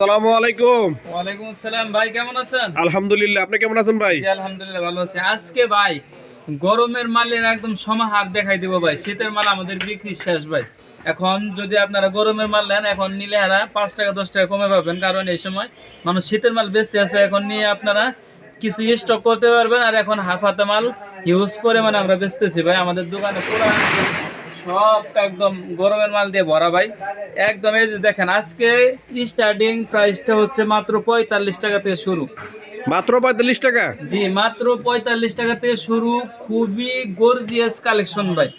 আসসালামু আলাইকুম। ওয়ালাইকুম আসসালাম ভাই কেমন আছেন? আলহামদুলিল্লাহ আপনি কেমন আছেন ভাই? আলহামদুলিল্লাহ ভালো আছি। আজকে ভাই গরমের মালের একদম সমাহার দেখাই দিব ভাই। শীতের মাল আমাদের বিক্রি শেষ ভাই। এখন যদি আপনারা গরমের মাল নেন এখন নিলে হারা পাঁচ টাকা দশ টাকা কমে পাবেন। কারণ এই সময় মানুষ শীতের মাল বেচতে আছে এখন নিয়ে আপনারা কিছু স্টক করতে পারবেন। আর এখন হাফ হাতে মাল ইউজ করে মানে আমরা বেচতেছি ভাই। আমাদের দোকানে পুরো সব একদম গরমের মাল দিয়ে ভরা ভাই। একদম এই যে দেখেন আজকে স্টার্টিং প্রাইসটা হচ্ছে মাত্র পঁয়তাল্লিশ টাকা থেকে শুরু। মাত্র পঁয়তাল্লিশ টাকা? জি মাত্র পঁয়তাল্লিশ টাকা থেকে শুরু। খুবই গর্জিয়াস কালেকশন ভাই।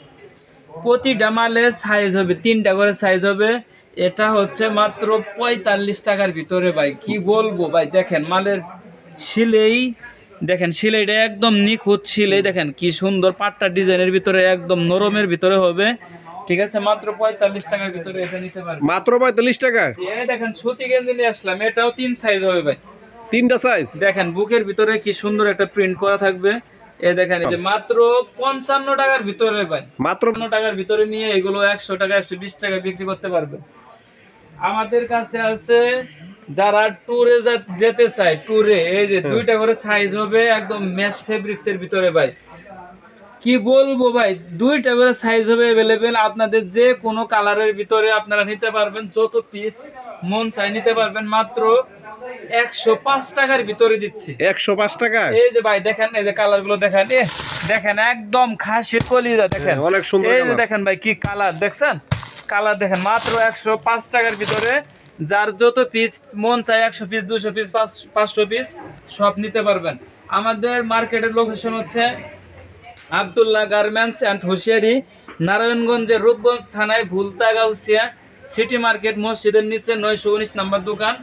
প্রতিটা মালের সাইজ হবে তিনটা করে সাইজ হবে। এটা হচ্ছে মাত্র পঁয়তাল্লিশ টাকার ভিতরে ভাই। কি বলব ভাই দেখেন মালের সিলেই দেখেন সিলাইটা একদম নিখুঁত সিলাই। দেখেন কি সুন্দর পাট্টা ডিজাইনের ভিতরে একদম নরমের ভিতরে হবে। ঠিক আছে মাত্র পঁয়তাল্লিশ টাকার ভিতরে এটা নিতে পারবেন। মাত্র পঁয়তাল্লিশ টাকা? দেখেন সুতি গেঞ্জি নিয়ে আসলাম। এটাও তিন সাইজ হবে ভাই। তিনটা সাইজ দেখেন বুকের ভিতরে কি সুন্দর একটা প্রিন্ট করা থাকবে। এ দেখেন এই যে মাত্র পঞ্চান্ন টাকার ভিতরে ভাই। মাত্র টাকার ভিতরে নিয়ে এগুলো একশো টাকা একশো বিশ টাকা বিক্রি করতে পারবে আমাদের কাছে আছে যারা ট্যুরে যেতে চায় ট্যুরে এই যে দুইটা করে সাইজ হবে একদম ম্যাশ ফেব্রিক্স এর ভিতরে ভাই। কি বলব ভাই দুইটা করে সাইজ হবে অ্যাভেলেবেল আপনাদের যে কোনো কালারের ভিতরে আপনারা নিতে পারবেন যত পিস মন চাই নিতে পারবেন মাত্র একশো পাঁচ টাকার ভিতরে দিচ্ছি। একশো পাঁচ টাকা? এই যে ভাই দেখেন এই যে কালারগুলো দেখেন এ দেখেন একদম খাসির কলিজা দেখেন। হ্যাঁ, অনেক সুন্দর এই যে দেখেন ভাই কি কালার দেখছেন? কালার দেখেন মাত্র একশো পাঁচ টাকার ভিতরে যার যত পিস মন চাই একশো পিস দুশো পিস পাঁচশো পিস সব নিতে পারবেন। আমাদের মার্কেটের লোকেশন হচ্ছে আবদুল্লাহ গার্মেন্টস অ্যান্ড হুঁশিয়ারি নারায়ণগঞ্জের রূপগঞ্জ থানায় ভুলতা গাউসিয়া সিটি মার্কেট মসজিদের নিচে নয়শো উনিশ নম্বর দোকান।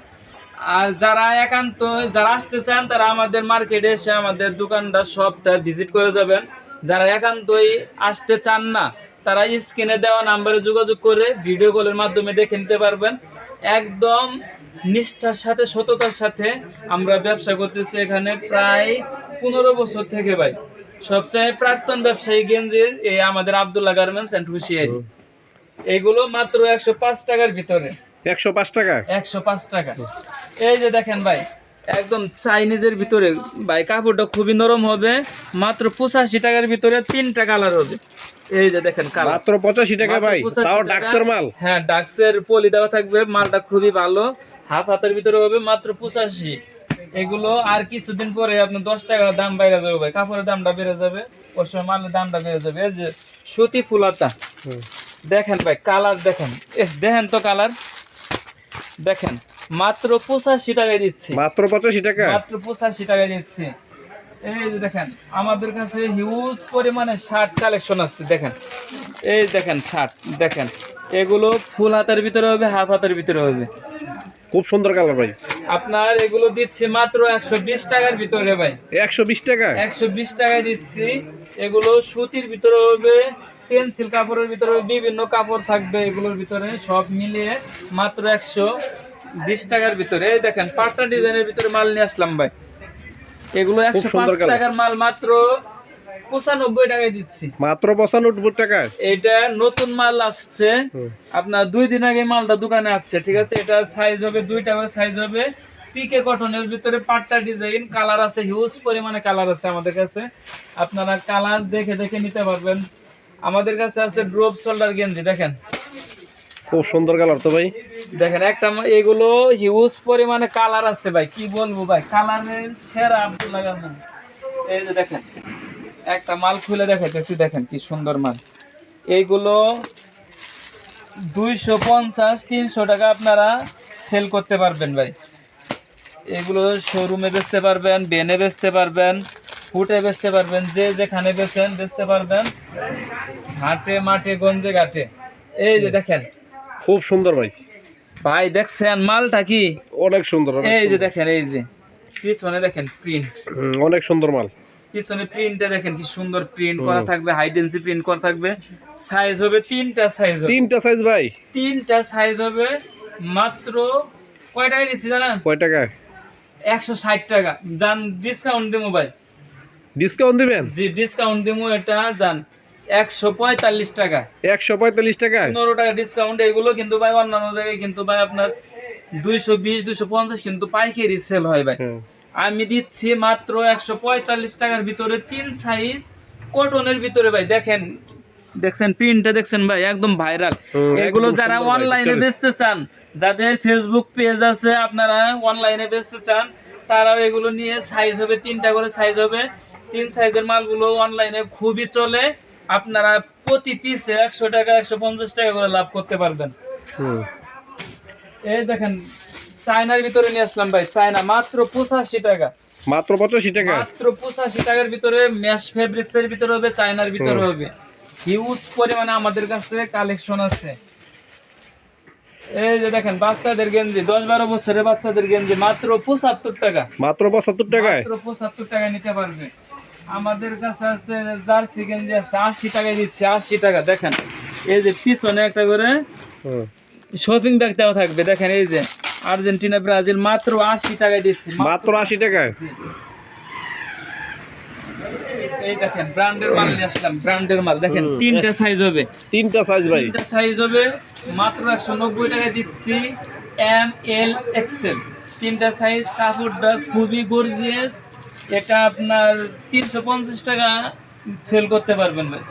আর যারা একান্ত, যারা আসতে চান, তারা আমাদের মার্কেটে এসে আমাদের দোকানটা সবটা ভিজিট করে যাবেন। যারা একান্তই আসতে চান না, তারা স্ক্রিনে দেওয়া নাম্বারে যোগাযোগ করে ভিডিও কলের মাধ্যমে দেখে নিতে পারবেন। একদম নিষ্ঠার সাথে সততার সাথে আমরা ব্যবসা করতেছি এখানে প্রায় পনেরো বছর থেকে ভাই। সবচেয়ে প্রাক্তন ব্যবসায়ী গেঞ্জির এই আমাদের আবদুল্লাহ গার্মেন্টস অ্যান্ড হুশিয়ারি। এগুলো মাত্র একশো পাঁচ টাকার ভিতরে। একশো পাঁচ টাকা? একশো পাঁচ টাকা। এই যে দেখেন ভাই একদম চাইনিজের ভিতরে। ভাই কাপড়টা খুবই নরম হবে। মাত্র পঁচাশি টাকার ভিতরে তিনটা কালার হবে। এই যে দেখেন কালার মাত্র পঁচাশি টাকা ভাই তাও ডাক্সের মাল। হ্যাঁ ডাক্সের পলি দেওয়া থাকবে মালটা খুবই ভালো। হাফ হাতের ভিতরে হবে মাত্র পঁচাশি। এগুলো আর কিছুদিন পরে আপনার দশ টাকা দাম বাইরে যাবে ভাই। কাপড়ের দামটা বেড়ে যাবে ওর সময় মালের দামটা বেড়ে যাবে। এই যে সুতি ফুলাতা। দেখেন ভাই কালার দেখেন। দেখেন তো কালার দেখেন। মাত্র পঁচাশি টাকায় দিচ্ছি। মাত্র পঁচাশি টাকা? মাত্র পঁচাশি টাকায় দিচ্ছি। এই যে দেখেন আমাদের কাছে হিউজ পরিমাণে শার্ট কালেকশন আছে দেখেন। এই দেখেন শার্ট দেখেন। এগুলো ফুল হাতের ভিতরে হবে হাফ হাতের ভিতরে হবে। খুব সুন্দর কালার ভাই। আপনার এগুলো দিচ্ছি মাত্র একশো বিশ টাকার ভিতরে ভাই। একশো বিশ টাকা? একশো বিশ টাকায় দিচ্ছি। এগুলো সুতির ভিতরে হবে পেন্সিল কাপড়ের ভিতরে হবে, বিভিন্ন কাপড় থাকবে এগুলোর ভিতরে সব মিলিয়ে মাত্র একশো বিশ টাকার ভিতরে এই দেখেন পাট্টা ডিজাইনের ভিতরে মাল নিয়ে আসলাম ভাই। এগুলো একশো পাঁচ টাকার মাল মাত্র পঁচানব্বই টাকায় দিচ্ছি। মাত্র পঁচানব্বই টাকা এটা নতুন মাল আসছে। আপনার দুই দিন আগে মালটা দোকানে আসছে ঠিক আছে? এটা সাইজ হবে দুইটা করে সাইজ হবে পিকে কটনের ভিতরে পাট্টা ডিজাইন কালার আছে হিউজ পরিমাণে কালার আছে আমাদের কাছে। আপনারা কালার দেখে দেখে নিতে পারবেন। আমাদের কাছে আছে ড্রপ শোল্ডার গেঞ্জি দেখেন। খুব সুন্দর কালার তো ভাই। দেখেন, একটা এগুলো হিউজ পরিমাণে কালার আছে ভাই, কি বলব ভাই? কালারের সেরা আব্দুল্লাহ গার্মেন্টস এই যে দেখেন, একটা মাল খুলে দেখাইতেছি, দেখেন কি সুন্দর মাল। এইগুলো দুইশো পঞ্চাশ, তিনশো টাকা আপনারা সেল করতে পারবেন ভাই। এগুলো শোরুমে বেচতে পারবেন বেনে বেচতে পারবেন ফুটে বেচতে পারবেন, যে যেখানে বেচেন, বেচতে পারবেন। হাটে, মাঠে, গঞ্জে, ঘাটে। এই যে দেখেন খুব সুন্দর ভাই। ভাই দেখছেন মালটা কি? অনেক সুন্দর এই যে দেখেন এই যে। পিছনে দেখেন প্রিন্ট অনেক সুন্দর মাল। পিছনে প্রিন্টে দেখেন কি সুন্দর প্রিন্ট করা থাকবে হাইডেন্সি প্রিন্ট করা থাকবে। সাইজ হবে তিনটা সাইজ হবে। তিনটা সাইজ ভাই। তিনটা সাইজ হবে মাত্র কয় টাকা দিচ্ছি জানেন? কয় টাকা? একশো ষাট টাকা। জান ডিসকাউন্ট দেবো ভাই। ডিসকাউন্ট দিবেন? জি ডিসকাউন্ট দেবো এটা জান। একশো পঁয়তাল্লিশ টাকা। একশো পঁয়তাল্লিশ টাকা? পনেরো টাকা ডিসকাউন্ট এগুলো কিন্তু ভাই অন্যান্য জায়গায় কিন্তু ভাই আপনার দুইশো বিশ দুইশো পঞ্চাশ কিন্তু পাইকারি সেল হয় ভাই। হ্যাঁ। আমি দিচ্ছি মাত্র একশো পঁয়তাল্লিশ টাকার ভিতরে তিন সাইজ কটনের ভিতরে ভাই। দেখেন দেখছেন প্রিন্টটা দেখছেন ভাই একদম ভাইরাল এগুলো যারা অনলাইনে বেচতে চান যাদের ফেসবুক পেজ আছে আপনারা অনলাইনে বেচতে চান তারাও এগুলো নিয়ে সাইজ হবে তিনটা করে সাইজ হবে। তিন সাইজের মালগুলো অনলাইনে খুবই চলে। আপনারা প্রতি পিসে একশো টাকা একশো পঞ্চাশ টাকা করে লাভ করতে পারবেন। এই দেখেন চায়নার ভিতরে নিয়ে আসলাম ভাই চায়না মাত্র পঁচাশি টাকা। মাত্র পঁচাশি টাকা? মাত্র পঁচাশি টাকার ভিতরে ম্যাশ ফেব্রিক্স এর ভিতরে হবে চায়নার ভিতরে হবে। হিউজ পরিমাণে আমাদের কাছে কালেকশন আছে। এই যে দেখেন বাচ্চাদের গেঞ্জি দশ বারো বছরের বাচ্চাদের গেঞ্জি মাত্র পঁচাত্তর টাকা। মাত্র পঁচাত্তর টাকায়? মাত্র পঁচাত্তর টাকা নিতে পারবে। আমাদের কাছে আছে জার্সি গেঞ্জি আছে আশি টাকায় দিচ্ছে আশি টাকা দেখেন। এই যে পিছনে একটা করে শপিং ব্যাগ দেওয়া থাকবে দেখেন এই যে আর্জেন্টিনা ব্রাজিল মাত্র আশি টাকায় দিচ্ছি মাত্র আশি টাকায়? এই দেখেন ব্র্যান্ডের মাল নিয়ে আসলাম ব্র্যান্ডের মাল দেখেন তিনটা সাইজ হবে। তিনটা সাইজ ভাই। তিনটা সাইজ হবে মাত্র একশো নব্বই টাকায় দিচ্ছি এম এল এক্সেল তিনটা সাইজ কাপড়টা খুবই গর্জিয়াস এটা আপনার তিনশো পঞ্চাশ টাকা সেল করতে পারবেন ভাই।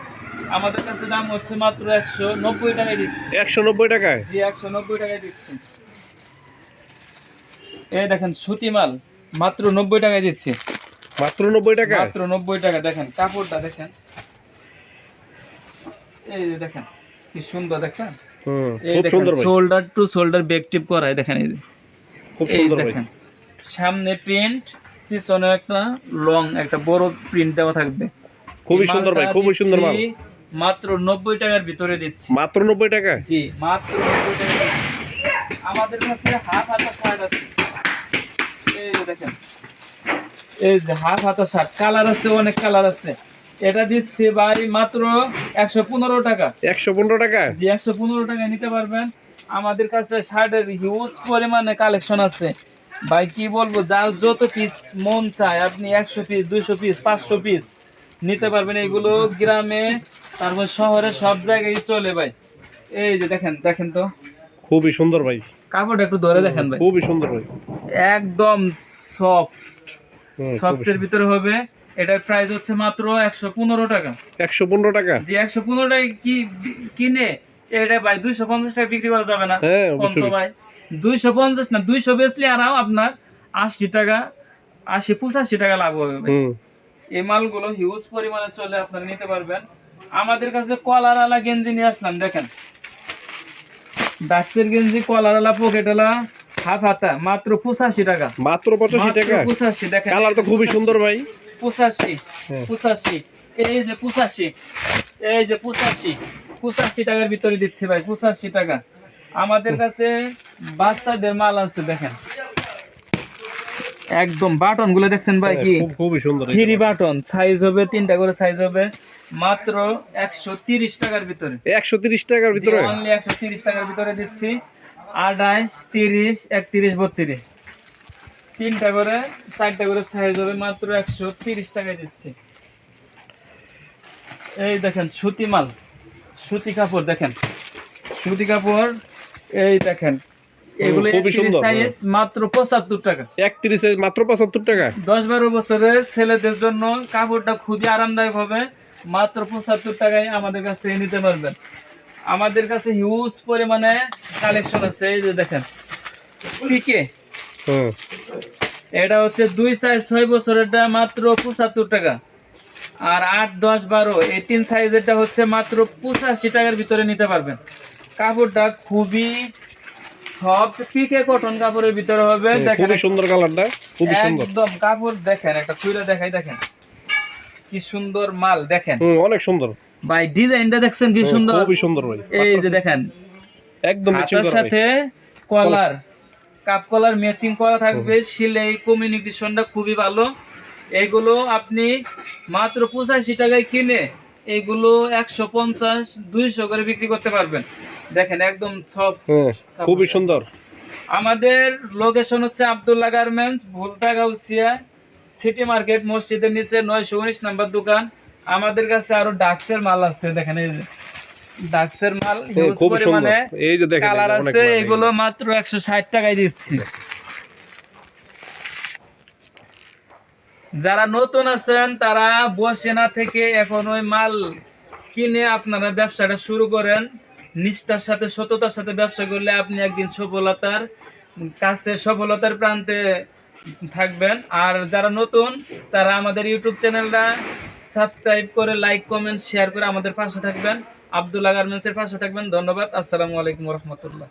আমাদের কাছে দাম হচ্ছে মাত্র একশো নব্বই টাকায় দিচ্ছি। একশো নব্বই টাকায়? জি একশো নব্বই টাকায় দিচ্ছি। এই দেখেন সুতি মাল মাত্র নব্বই টাকায় দিচ্ছি। মাত্র নব্বই টাকা? মাত্র নব্বই টাকা দেখেন কাপড়টা দেখেন। এই যে দেখেন কি সুন্দর দেখছেন? হুম এই খুব দেখেন সুন্দর ভাই। Shoulder to shoulder back tip করা হয় দেখেন এই খুব সুন্দর ভাই। দেখেন সামনে প্রিন্ট পিছনে একটা লং একটা বড় প্রিন্ট দেওয়া থাকবে। খুবই সুন্দর ভাই খুবই সুন্দর মাল। মাত্র নব্বই টাকার ভিতরে দিচ্ছি। মাত্র নব্বই টাকা? জি মাত্র নব্বই টাকা আমাদের কাছে হাফ হাতা শার্ট আছে। এই যে দেখেন। এই যে হাফ হাতা শার্ট কালার আছে অনেক কালার আছে। এটা দিচ্ছি বাড়ি মাত্র একশো পনেরো টাকা। একশো পনেরো টাকা? যে একশো পনেরো টাকায় নিতে পারবেন। আমাদের কাছে শার্টের হিউজ পরিমাণে কালেকশন আছে। ভাই কি বলব যার যত পিস মন চায় আপনি একশো পিস দুইশো পিস পাঁচশো পিস নিতে পারবেন। এগুলো গ্রামে তারপর শহরে সব জায়গায় চলে ভাই। এই যে দেখেন দেখেন তো। খুবই সুন্দর ভাই। কাপড়টা একটু ধরে দেখেন ভাই। খুবই সুন্দর ভাই। একদম সফট হুম, সফটের ভিতরে হবে। এটার প্রাইস হচ্ছে মাত্র একশো পনেরো টাকা। একশো পনেরো টাকা? যে একশো পনেরো টাকা কি কিনে এটা ভাই দুইশো পঞ্চাশ টাকা বিক্রি করা যাবে না। হ্যাঁ কম তো ভাই। দুইশো পঞ্চাশ না দুইশো বেচলে আরাম আপনার আশি টাকা আশি পঁচাশি টাকা লাভ হবে এই মালগুলো হিউজ পরিমাণে চলে আপনারা নিতে পারবেন। আমাদের কাছে গেঞ্জি নিয়ে আসলাম দেখেন। ডাক্সের গেঞ্জি হাফ হাতা মাত্র পঁচাশি টাকা। মাত্র পঁচাশি টাকা? পঁচাশি দেখেন। কালার তো খুবই সুন্দর ভাই। পঁচাশি হ্যাঁ। পঁচাশি এই যে পঁচাশি এই যে পঁচাশি পঁচাশি টাকার ভিতরে দিচ্ছি ভাই পঁচাশি টাকা। আমাদের কাছে বাচ্চাদের মাল আছে দেখেন। একদম বাটনগুলো দেখছেন ভাই কি? হ্যাঁ, খুবই সুন্দর থ্রি বাটন। সাইজ হবে তিনটা করে সাইজ হবে মাত্র একশো তিরিশ টাকার ভিতরে। একশো তিরিশ টাকার ভিতরে? অনলি একশো তিরিশ টাকার ভিতরে দিচ্ছি। আঠাইশ তিরিশ একত্রিশ বত্রিশ। তিনটা করে চারটা করে সাইজ হবে মাত্র একশো তিরিশ টাকায় দিচ্ছি। এই দেখেন সুতি মাল সুতি কাপড় দেখেন। সুতি কাপড় এই দেখেন এগুলো খুবই সুন্দর, সাইজ মাত্র পঁচাত্তর টাকা। একত্রিশে মাত্র পঁচাত্তর টাকা? দশ বারো বছরের ছেলেদের জন্য কাপড়টা খুবই আরামদায়ক হবে। মাত্র পঁচাত্তর টাকায় আমাদের কাছ নিতে পারবেন। আমাদের কাছে হিউজ পরিমাণে কালেকশন আছে এই যে দেখেন। পিকে হুম। এটা হচ্ছে দুই চার ছয় বছরেরটা মাত্র পঁচাত্তর টাকা। আর আট দশ বারো এই তিন সাইজেরটা হচ্ছে মাত্র পঁচাশি টাকার ভিতরে নিতে পারবেন। কাপড়টা খুবই সফট পিকে কটন কাপড়ের ভিতরে হবে। দেখেন খুবই সুন্দর কালারটা খুবই সুন্দর। একদম কাপড় দেখেন একটা খুলে দেখাই দেখেন। কি সুন্দর মাল দেখেন। হুম অনেক সুন্দর। ভাই ডিজাইনটা দেখছেন কি সুন্দর? খুবই সুন্দর ভাই এই যে দেখেন। একদম হাতার সাথে কলার কাপ কলার ম্যাচিং করা থাকবে। সিলাই কমিউনিকেশনটা খুবই ভালো। এগুলো আপনি মাত্র পঁচাশি টাকায় কিনে এগুলো একশো পঞ্চাশ দুইশো করে বিক্রি করতে পারবেন। দেখেন একদম সব খুবই সুন্দর। আমাদের লোকেশন হচ্ছে Abdullah garments Bhulta Gausia city market মসজিদের নিচে নয়শো উনিশ নাম্বার দোকান। আমাদের কাছে আরও ডাক্সের মাল আছে দেখেন এই যে ডাক্সের মাল খুব পরিমাণে এই যে দেখেন কালার আছে। এগুলো মাত্র একশো ষাট টাকায় দিচ্ছি। যারা নতুন আছেন তারা বসে না থেকে এখন ওই মাল কিনে আপনারা ব্যবসাটা শুরু করেন। নিষ্ঠার সাথে, সততার সাথে ব্যবসা করলে আপনি একদিন সফলতার কাছে, সফলতার প্রান্তে থাকবেন। আর যারা নতুন, তারা আমাদের ইউটিউব চ্যানেলটা সাবস্ক্রাইব করে লাইক, কমেন্ট, শেয়ার করে আমাদের পাশে থাকবেন। আবদুল্লা গার্মেন্টসের পাশে থাকবেন। ধন্যবাদ। আসসালামু আলাইকুম রহমতুল্লাহ।